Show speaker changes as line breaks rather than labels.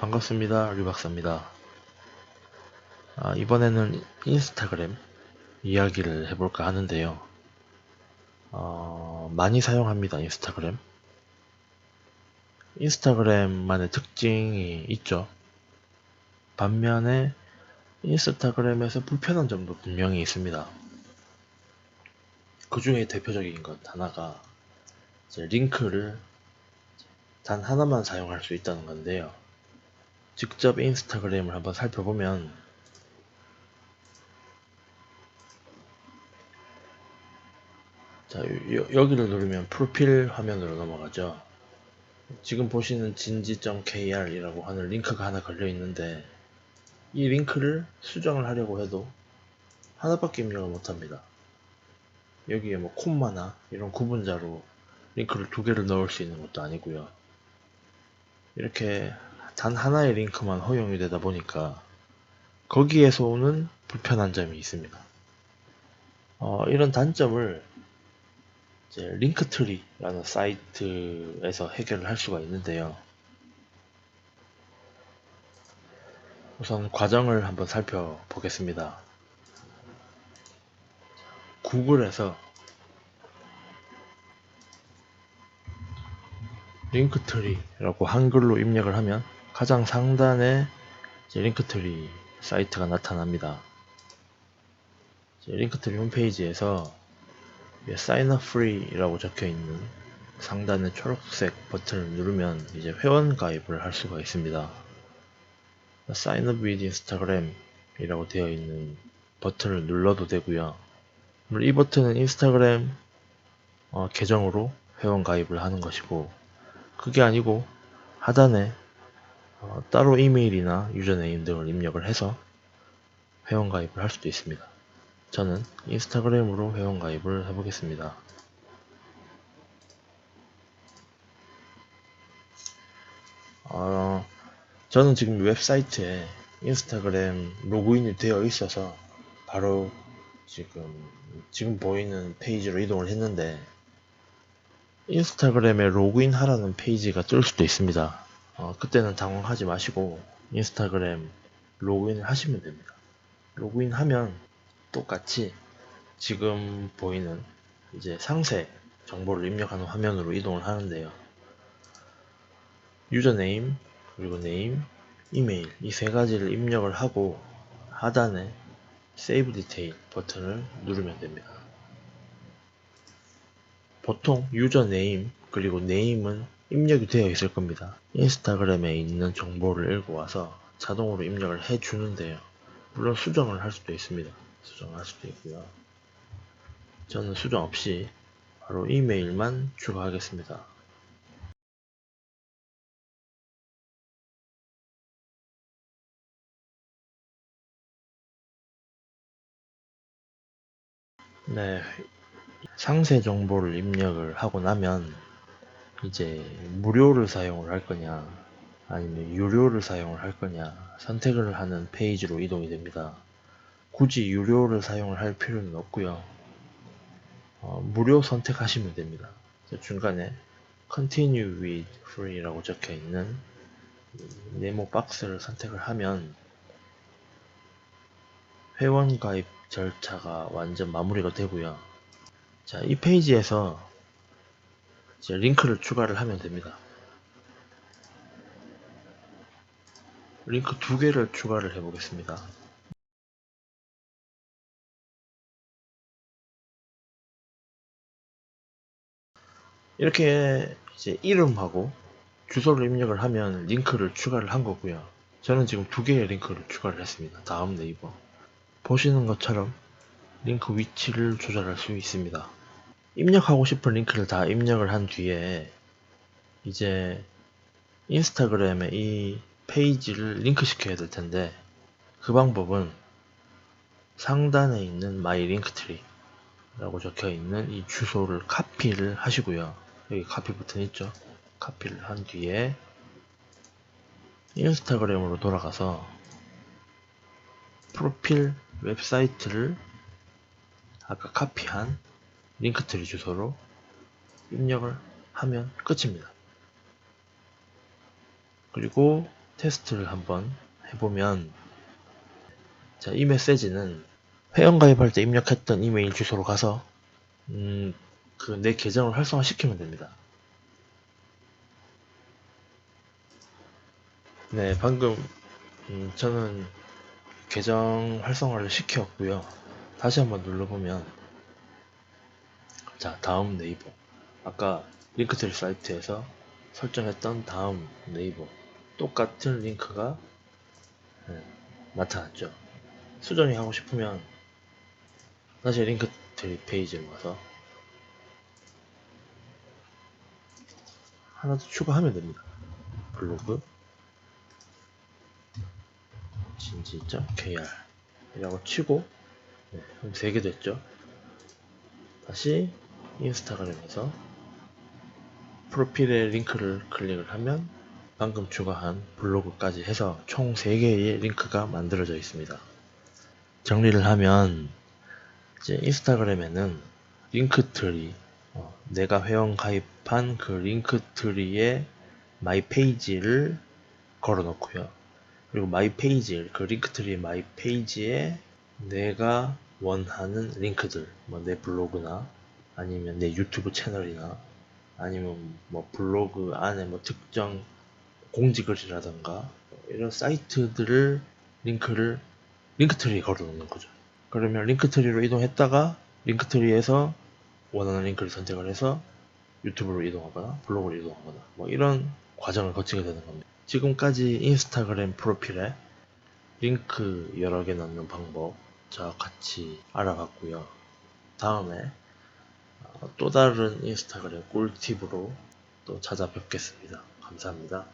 반갑습니다. 류박사입니다. 아, 이번에는 인스타그램 이야기를 해볼까 하는데요. 어, 많이 사용합니다. 인스타그램. 인스타그램만의 특징이 있죠. 반면에 인스타그램에서 불편한 점도 분명히 있습니다. 그 중에 대표적인 것 하나가 링크를 단 하나만 사용할 수 있다는 건데요. 직접 인스타그램을 한번 살펴보면 자 여, 여기를 누르면 프로필 화면으로 넘어가죠. 지금 보시는 진지.kr 이라고 하는 링크가 하나 걸려 있는데 이 링크를 수정을 하려고 해도 하나밖에 입력을 못합니다. 여기에 뭐 콤마나 이런 구분자로 링크를 두 개를 넣을 수 있는 것도 아니고요. 이렇게 단 하나의 링크만 허용이 되다 보니까 거기에서 오는 불편한 점이 있습니다. 어, 이런 단점을 링크트리라는 사이트에서 해결을 할 수가 있는데요. 우선 과정을 한번 살펴보겠습니다. 구글에서 링크트리라고 한글로 입력을 하면 가장 상단에 링크트리 사이트가 나타납니다. 링크트리 홈페이지에서 Sign up free라고 적혀 있는 상단의 초록색 버튼을 누르면 이제 회원 가입을 할 수가 있습니다. Sign up with Instagram 이라고 되어 있는 버튼을 눌러도 되고요. 이 버튼은 인스타그램 어, 계정으로 회원 가입을 하는 것이고 그게 아니고 하단에 어, 따로 이메일이나 유저네임 등을 입력을 해서 회원 가입을 할 수도 있습니다. 저는 인스타그램으로 회원 가입을 해보겠습니다. 어, 저는 지금 웹사이트에 인스타그램 로그인이 되어 있어서 바로 지금 지금 보이는 페이지로 이동을 했는데 인스타그램에 로그인 하라는 페이지가 뜰 수도 있습니다. 어, 그때는 당황하지 마시고 인스타그램 로그인을 하시면 됩니다. 로그인 하면 똑같이 지금 보이는 이제 상세 정보를 입력하는 화면으로 이동을 하는데요. 유저네임, 그리고 네임, 이메일 이 세 가지를 입력을 하고 하단에 세이브 디테일 버튼을 누르면 됩니다. 보통 유저네임 그리고 네임은 입력이 되어 있을 겁니다. 인스타그램에 있는 정보를 읽어와서 자동으로 입력을 해 주는데요. 물론 수정을 할 수도 있습니다. 수정할 수도 있고요. 저는 수정 없이 바로 이메일만 추가하겠습니다. 네, 상세 정보를 입력을 하고 나면 이제 무료를 사용을 할 거냐 아니면 유료를 사용을 할 거냐 선택을 하는 페이지로 이동이 됩니다. 굳이 유료를 사용을 할 필요는 없고요. 어, 무료 선택하시면 됩니다. 중간에 Continue with Free라고 적혀 있는 네모 박스를 선택을 하면 회원 가입 절차가 완전 마무리가 되고요. 자, 이 페이지에서 이제 링크를 추가를 하면 됩니다. 링크 두 개를 추가를 해 보겠습니다. 이렇게 이제 이름하고 주소를 입력을 하면 링크를 추가를 한 거고요. 저는 지금 두 개의 링크를 추가를 했습니다. 다음 네이버. 보시는 것처럼 링크 위치를 조절할 수 있습니다. 입력하고 싶은 링크를 다 입력을 한 뒤에 이제 인스타그램에 이 페이지를 링크 시켜야 될 텐데 그 방법은 상단에 있는 마이 링크트리 라고 적혀 있는 이 주소를 카피를 하시고요. 여기 카피 버튼 있죠? 카피를 한 뒤에 인스타그램으로 돌아가서 프로필 웹사이트를 아까 카피한 링크트리 주소로 입력을 하면 끝입니다. 그리고 테스트를 한번 해보면 자, 이 메시지는 회원 가입할 때 입력했던 이메일 주소로 가서 음, 그 내 계정을 활성화시키면 됩니다. 네, 방금 음, 저는 계정 활성화를 시켰고요. 다시 한번 눌러보면 자, 다음 네이버 아까 링크트리 사이트에서 설정했던 다음 네이버 똑같은 링크가 네, 나타났죠. 수정이 하고 싶으면 다시 링크트리 페이지로 와서 하나 더 추가하면 됩니다. 블로그 진지.kr 이라고 치고 네, 그럼 3개 됐죠. 다시 인스타그램에서 프로필에 링크를 클릭을 하면 방금 추가한 블로그까지 해서 총 3개의 링크가 만들어져 있습니다. 정리를 하면 이제 인스타그램에는 링크트리 어, 내가 회원 가입한 그 링크트리에 마이 페이지를 걸어 놓고요. 그리고 마이 페이지 그 링크트리 마이 페이지에 내가 원하는 링크들 뭐 내 블로그나 아니면 내 유튜브 채널이나 아니면 뭐 블로그 안에 뭐 특정 공지글이라던가 이런 사이트들을 링크를 링크트리에 걸어 놓는 거죠. 그러면 링크트리로 이동했다가 링크트리에서 원하는 링크를 선택을 해서 유튜브로 이동하거나 블로그로 이동하거나 뭐 이런 과정을 거치게 되는 겁니다. 지금까지 인스타그램 프로필에 링크 여러 개 넣는 방법 저와 같이 알아봤고요. 다음에 어, 또 다른 인스타그램 꿀팁으로 또 찾아뵙겠습니다. 감사합니다.